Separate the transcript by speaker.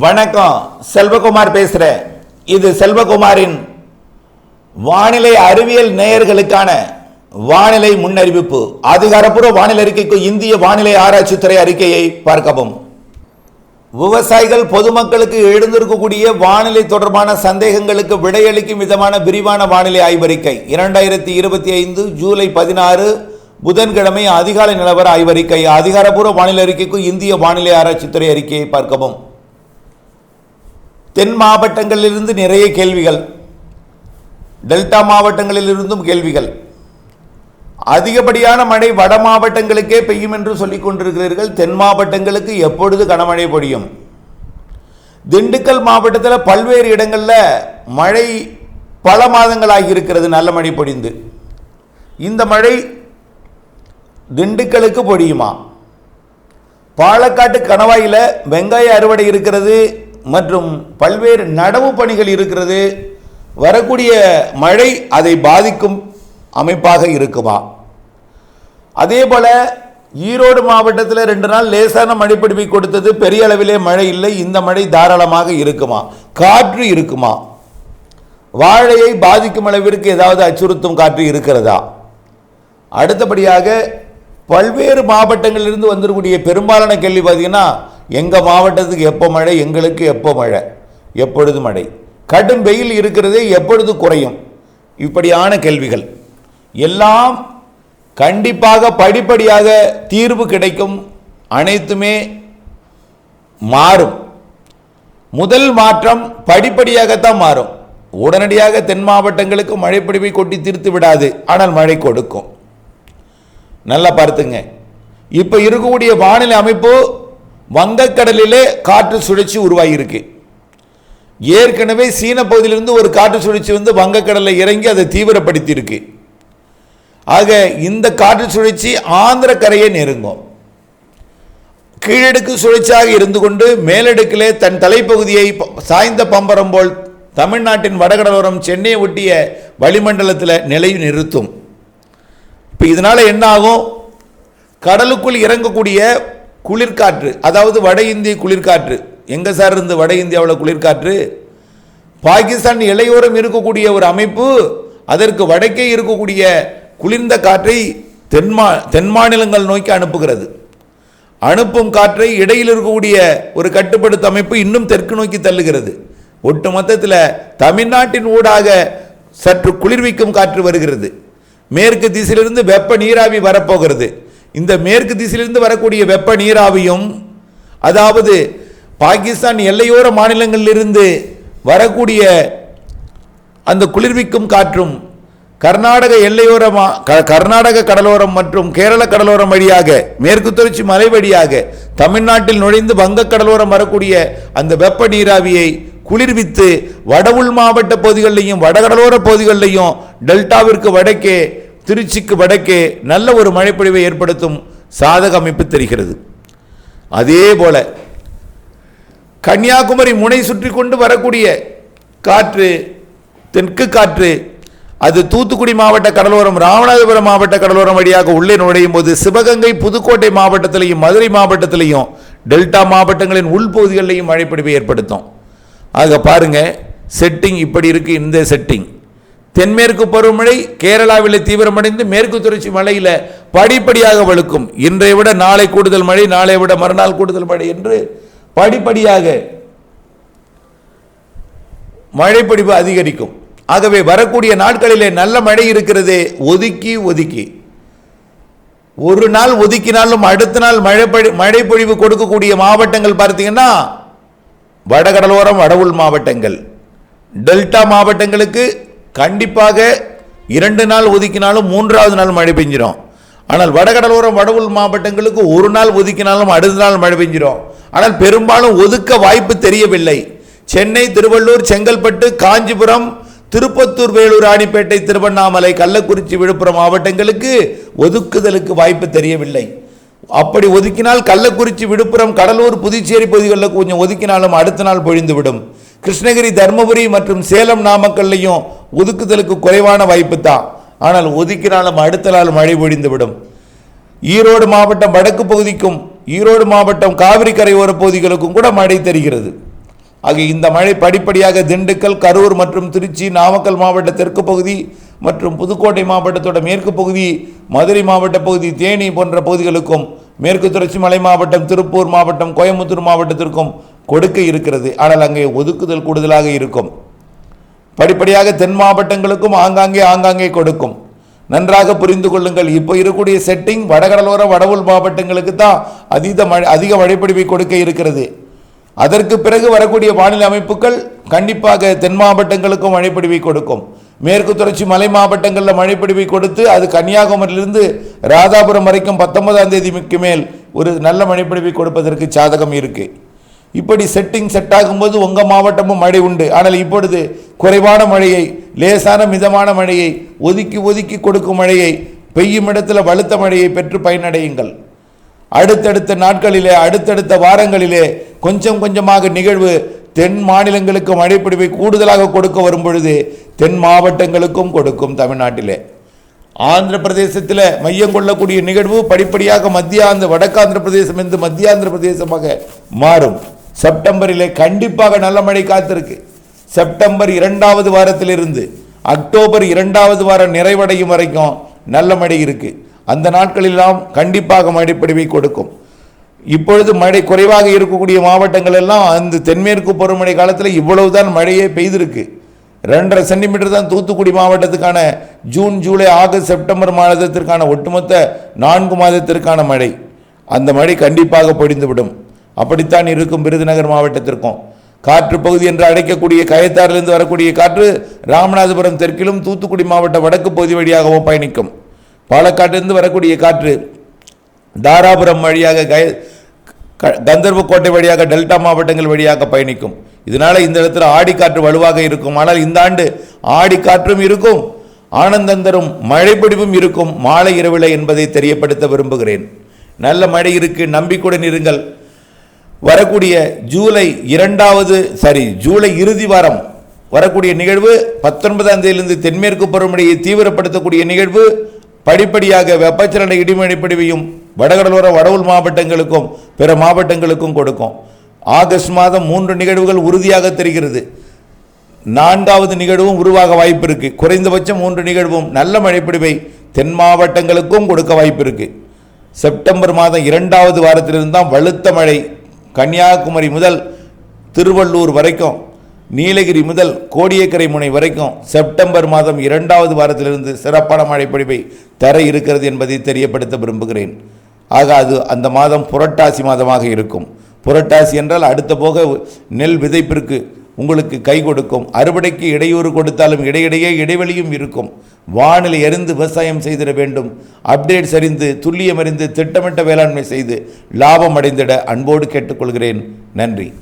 Speaker 1: வணக்கம் செல்வகுமார் பேசுகிறேன் இது செல்வகுமாரின் வானிலை அறிவியல் நேயர்களுக்கான வானிலை முன்னறிவிப்பு. அதிகாரப்பூர்வ வானிலை அறிக்கைக்கு இந்திய வானிலை ஆராய்ச்சித்துறை அறிக்கையை பார்க்கவும். விவசாயிகள் பொதுமக்களுக்கு எழுந்திருக்கக்கூடிய வானிலை தொடர்பான சந்தேகங்களுக்கு விடையளிக்கும் விதமான விரிவான வானிலை ஆய்வறிக்கை. இரண்டாயிரத்தி இருபத்தி ஐந்து ஜூலை பதினாறு புதன்கிழமை அதிகாலை நிலவர ஆய்வறிக்கை. அதிகாரப்பூர்வ வானிலை அறிக்கைக்கு இந்திய வானிலை ஆராய்ச்சித்துறை அறிக்கையை பார்க்கவும். தென் மாவட்டங்களிலிருந்து நிறைய கேள்விகள். டெல்டா மாவட்டங்களிலிருந்தும் கேள்விகள். அதிகப்படியான மழை வட மாவட்டங்களுக்கே பெய்யும் என்று சொல்லிக் கொண்டிருக்கிறீர்கள். தென் மாவட்டங்களுக்கு எப்பொழுது கனமழை பொழியும்? திண்டுக்கல் மாவட்டத்தில் பல்வேறு இடங்களில் மழை பல மாதங்களாகி இருக்கிறது. நல்ல மழை பொழிந்து. இந்த மழை திண்டுக்கலுக்கு பொழியுமா? பாலக்காட்டு கணவாயில் வெங்காய அறுவடை இருக்கிறது. மற்றும் பல்வேறு நடவு பணிகள் இருக்கிறது. வரக்கூடிய மழை அதை பாதிக்கும் அமைப்பாக இருக்குமா? அதே போல ஈரோடு மாவட்டத்தில் ரெண்டு நாள் லேசான மழைப்பிடிப்பை கொடுத்தது. பெரிய அளவிலே மழை இல்லை. இந்த மழை தாராளமாக இருக்குமா? காற்று இருக்குமா? வாழையை பாதிக்கும் அளவிற்கு ஏதாவது அச்சுறுத்தும் காற்று இருக்கிறதா? அடுத்தபடியாக பல்வேறு மாவட்டங்களிலிருந்து வந்துடக்கூடிய பெரும்பாலான கேள்வி பார்த்தீங்கன்னா எங்கள் மாவட்டத்துக்கு எப்போ மழை எங்களுக்கு எப்போ மழை? எப்பொழுது மழை? கடும் வெயில் இருக்கிறதே எப்பொழுது குறையும்? இப்படியான கேள்விகள். எல்லாம் கண்டிப்பாக படிப்படியாக தீர்வு கிடைக்கும். அனைத்துமே மாறும். முதல் மாற்றம் படிப்படியாகத்தான் மாறும். உடனடியாக தென் மாவட்டங்களுக்கு மழைப்பிடிவை கொட்டி தீர்த்து விடாது. ஆனால் மழை கொடுக்கும். நல்லா பார்த்துங்க. இப்போ இருக்கக்கூடிய வானிலை அமைப்பு வங்கக்கடலிலே காற்று சுழற்சி உருவாகியிருக்கு. ஏற்கனவே சீன பகுதியிலிருந்து ஒரு காற்று சுழற்சி வந்து வங்கக்கடலில் இறங்கி அதை தீவிரப்படுத்தியிருக்கு. ஆக இந்த காற்று சுழற்சி ஆந்திர கரையை நெருங்கும். கீழடுக்கு சுழற்சியாக இருந்து கொண்டு மேலடுக்கிலே தன் தலைப்பகுதியை ப- சாய்ந்த பம்பரம் போல் தமிழ்நாட்டின் வடகடலோரம் சென்னையை ஒட்டிய வளிமண்டலத்தில் நிலை நிறுத்தும். இப்போ இதனால் என்ன ஆகும்? கடலுக்குள் இறங்கக்கூடிய குளிர்காற்று அதாவது வட இந்திய குளிர்காற்று. எங்கே சார் இருந்து வட இந்தியாவில் குளிர்காற்று? பாகிஸ்தான் இலையோரம் இருக்கக்கூடிய ஒரு அமைப்பு அதற்கு வடக்கே இருக்கக்கூடிய குளிர்ந்த காற்றை தென்மா தென் மாநிலங்கள் நோக்கி அனுப்புகிறது. அனுப்பும் காற்றை இடையில் இருக்கக்கூடிய ஒரு கட்டுப்படுத்த அமைப்பு இன்னும் தெற்கு நோக்கி தள்ளுகிறது. ஒட்டு மொத்தத்தில் தமிழ்நாட்டின் ஊடாக சற்று குளிர்விக்கும் காற்று வருகிறது. மேற்கு திசையிலிருந்து வெப்ப நீராவி வரப்போகிறது. இந்த மேற்கு திசையிலிருந்து வரக்கூடிய வெப்ப நீராவியும் அதாவது பாகிஸ்தான் எல்லையோர மாநிலங்களிலிருந்து வரக்கூடிய அந்த குளிர்விக்கும் காற்றும் கர்நாடக எல்லையோரமாக க- கர்நாடக கடலோரம் மற்றும் கேரள கடலோரம் வழியாக மேற்கு தொடர்ச்சி மலை வழியாக தமிழ்நாட்டில் நுழைந்து வங்க கடலோரம் வரக்கூடிய அந்த வெப்ப நீராவியை குளிர்வித்து வட உள் மாவட்ட பகுதிகளிலையும் வடகடலோர பகுதிகளிலையும் டெல்டாவிற்கு வடக்கே திருச்சிக்கு வடக்கே நல்ல ஒரு மழைப்பொழிவை ஏற்படுத்தும் சாதக அமைப்பு தெரிகிறது. அதே போல கன்னியாகுமரி முனை சுற்றி கொண்டு வரக்கூடிய காற்று தெற்கு காற்று அது தூத்துக்குடி மாவட்ட கடலோரம் ராமநாதபுரம் மாவட்ட கடலோரம் வழியாக உள்ளே நுழையும் போது சிவகங்கை புதுக்கோட்டை மாவட்டத்திலையும் மதுரை மாவட்டத்திலையும் டெல்டா மாவட்டங்களின் உள்பகுதிகளிலையும் மழைப்பிடிவை ஏற்படுத்தும். ஆக பாருங்க செட்டிங் இப்படி இருக்கு இந்த செட்டிங் தென்மேற்கு பருவமழை கேரளாவில் தீவிரமடைந்து மேற்கு தொடர்ச்சி மலையில் படிப்படியாக வலுக்கும் இன்றைய விட நாளை கூடுதல் மழை நாளை விட மறுநாள் கூடுதல் மழை என்று படிப்படியாக மழைப்பொழிவு அதிகரிக்கும். ஆகவே வரக்கூடிய நாட்களிலே நல்ல மழை இருக்கிறதே ஒதுக்கி ஒதுக்கி. ஒரு நாள் ஒதுக்கினாலும் அடுத்த நாள் மழை மழைப்பொழிவு கொடுக்கக்கூடிய மாவட்டங்கள் பார்த்தீங்கன்னா வடகடலோரம் வடவுள் மாவட்டங்கள். டெல்டா மாவட்டங்களுக்கு கண்டிப்பாக இரண்டு நாள் ஒதுக்கினாலும் மூன்றாவது நாள் மழை பெஞ்சிரும். ஆனால் வடகடலோரம் வடவுள் மாவட்டங்களுக்கு ஒரு நாள் ஒதுக்கினாலும் அடுத்த நாள் மழை பெஞ்சிரும். ஆனால் பெரும்பாலும் ஒதுக்க வாய்ப்பு தெரியவில்லை. சென்னை திருவள்ளூர் செங்கல்பட்டு காஞ்சிபுரம் திருப்பத்தூர் வேலூர் ராணிப்பேட்டை திருவண்ணாமலை கள்ளக்குறிச்சி விழுப்புரம் மாவட்டங்களுக்கு ஒதுக்குதலுக்கு வாய்ப்பு தெரியவில்லை. அப்படி ஒதுக்கினால் கள்ளக்குறிச்சி விழுப்புரம் கடலூர் புதுச்சேரி பகுதிகளில் கொஞ்சம் ஒதுக்கினாலும் அடுத்த நாள் பொழிந்துவிடும். கிருஷ்ணகிரி தருமபுரி மற்றும் சேலம் நாமக்கல்லையும் ஒதுக்குதலுக்கு குறைவான வாய்ப்பு தான். ஆனால் ஒதுக்கினாலும் அடுத்த நாள் மழை பொழிந்துவிடும். ஈரோடு மாவட்டம் வடக்கு பகுதிக்கும் ஈரோடு மாவட்டம் காவிரி கரையோர பகுதிகளுக்கும் கூட மழை தெரிகிறது. ஆக இந்த மழை படிப்படியாக திண்டுக்கல் கரூர் மற்றும் திருச்சி நாமக்கல் மாவட்ட தெற்கு பகுதி மற்றும் புதுக்கோட்டை மாவட்டத்தோட மேற்கு பகுதி மதுரை மாவட்ட பகுதி தேனி போன்ற பகுதிகளுக்கும் மேற்கு தொடர்ச்சி மலை மாவட்டம் திருப்பூர் மாவட்டம் கோயம்புத்தூர் மாவட்டத்திற்கும் கொடுக்க இருக்கிறது. ஆனால் அங்கே ஒதுக்குதல் கூடுதலாக இருக்கும். படிப்படியாக தென் மாவட்டங்களுக்கும் ஆங்காங்கே ஆங்காங்கே கொடுக்கும். நன்றாக புரிந்து கொள்ளுங்கள். இப்போ இருக்கக்கூடிய செட்டிங் வடகடலோர வடவுள் மாவட்டங்களுக்கு தான் அதீத மழை அதிக மழைப்பிடிப்பை கொடுக்க இருக்கிறது. அதற்கு பிறகு வரக்கூடிய வானிலை அமைப்புகள் கண்டிப்பாக தென் மாவட்டங்களுக்கும் மழைப்பிடிவை கொடுக்கும். மேற்கு தொடர்ச்சி மலை மாவட்டங்களில் மழைப்பிடிவை கொடுத்து அது கன்னியாகுமரியிலிருந்து ராதாபுரம் வரைக்கும் பத்தொன்பதாம் தேதிக்கு மேல் ஒரு நல்ல மழைப்பிடிவை கொடுப்பதற்கு சாதகம் இருக்குது இப்படி செட்டிங் செட் ஆகும்போது உங்கள் மாவட்டமும் மழை உண்டு. ஆனால் இப்பொழுது குறைவான மழையை லேசான மிதமான மழையை ஒதுக்கி ஒதுக்கி கொடுக்கும் மழையை பெய்யும் இடத்துல வலுத்த மழையை பெற்று பயனடையுங்கள். அடுத்தடுத்த நாட்களிலே அடுத்தடுத்த வாரங்களிலே கொஞ்சம் கொஞ்சமாக நிகழ்வு தென் மாநிலங்களுக்கு மழைப்பிடிவை கூடுதலாக கொடுக்க வரும் பொழுது தென் மாவட்டங்களுக்கும் கொடுக்கும் தமிழ்நாட்டிலே. ஆந்திர பிரதேசத்தில் மையம் கொள்ளக்கூடிய நிகழ்வு படிப்படியாக மத்திய ஆந்திர வடக்காந்திர பிரதேசம் என்று மத்திய ஆந்திர பிரதேசமாக மாறும். செப்டம்பரிலே கண்டிப்பாக நல்ல மழை காத்திருக்கு. செப்டம்பர் இரண்டாவது வாரத்திலிருந்து அக்டோபர் இரண்டாவது வாரம் நிறைவடையும் வரைக்கும் நல்ல மழை இருக்கு. அந்த நாட்களெல்லாம் கண்டிப்பாக மழைப்படிவை கொடுக்கும். இப்பொழுது மழை குறைவாக இருக்கக்கூடிய மாவட்டங்கள் எல்லாம் அந்த தென்மேற்கு பருவமழை காலத்தில் இவ்வளவுதான் மழையே பெய்திருக்கு. ரெண்டரை சென்டிமீட்டர் தான் தூத்துக்குடி மாவட்டத்துக்கான ஜூன் ஜூலை ஆகஸ்ட் செப்டம்பர் மாதத்திற்கான ஒட்டுமொத்த நான்கு மாதத்திற்கான மழை. அந்த மழை கண்டிப்பாக பொடிந்துவிடும் அப்படித்தான் இருக்கும் விருதுநகர் மாவட்டத்திற்கும். காற்று பகுதி என்று அழைக்கக்கூடிய கயத்தாறிலிருந்து வரக்கூடிய காற்று ராமநாதபுரம் தெற்கிலும் தூத்துக்குடி மாவட்ட வடக்கு பகுதி வழியாகவோ பயணிக்கும். பாலக்காட்டிலிருந்து வரக்கூடிய காற்று தாராபுரம் வழியாக கய க- கந்தர்வக்கோட்டை வழியாக டெல்டா மாவட்டங்கள் வழியாக பயணிக்கும். இதனால் இந்த இடத்துல ஆடி காற்று வலுவாக இருக்கும். ஆனால் இந்த ஆண்டு ஆடி காற்றும் இருக்கும் ஆனந்தந்தரும் மழைப்பிடிப்பும் இருக்கும். மாலை இரவில என்பதை தெரியப்படுத்த விரும்புகிறேன். நல்ல மழை இருக்கு நம்பிக்கையுடன் இருங்கள். வரக்கூடிய ஜூலை இரண்டாவது சாரி ஜூலை இறுதி வாரம் வரக்கூடிய நிகழ்வு பத்தொன்பதாம் தேதியிலிருந்து தென்மேற்கு பருவமழையை தீவிரப்படுத்தக்கூடிய நிகழ்வு படிப்படியாக வெப்பச்சலன இடிமழை வடகடலோர வடவுள் மாவட்டங்களுக்கும் பிற மாவட்டங்களுக்கும் கொடுக்கும். ஆகஸ்ட் மாதம் மூன்று நிகழ்வுகள் உறுதியாக தெரிகிறது. நான்காவது நிகழ்வும் உருவாக வாய்ப்பு இருக்கு. குறைந்தபட்சம் மூன்று நிகழ்வும் நல்ல மழைப்பிடிவை தென் மாவட்டங்களுக்கும் கொடுக்க வாய்ப்பு இருக்கு. செப்டம்பர் மாதம் இரண்டாவது வாரத்திலிருந்து தான் வலுத்த மழை கன்னியாகுமரி முதல் திருவள்ளூர் வரைக்கும் நீலகிரி முதல் கோடியக்கரை முனை வரைக்கும் செப்டம்பர் மாதம் இரண்டாவது வாரத்திலிருந்து சிறப்பான மழைப்பொழிவை தர இருக்கிறது என்பதை தெரியப்படுத்த விரும்புகிறேன். ஆக அது அந்த மாதம் புரட்டாசி மாதமாக இருக்கும். புரட்டாசி என்றால் அடுத்த போக நெல் விதைப்பிற்கு உங்களுக்கு கை கொடுக்கும். அறுவடைக்கு இடையூறு கொடுத்தாலும் இடையிடையே இடைவெளியும் இருக்கும். வானிலை அறிந்து விவசாயம் செய்திட வேண்டும். அப்டேட் சரிந்து துல்லியம் அறிந்து திட்டமிட்ட வேளாண்மை செய்து லாபம் அடைந்திட அன்போடு கேட்டுக்கொள்கிறேன். நன்றி.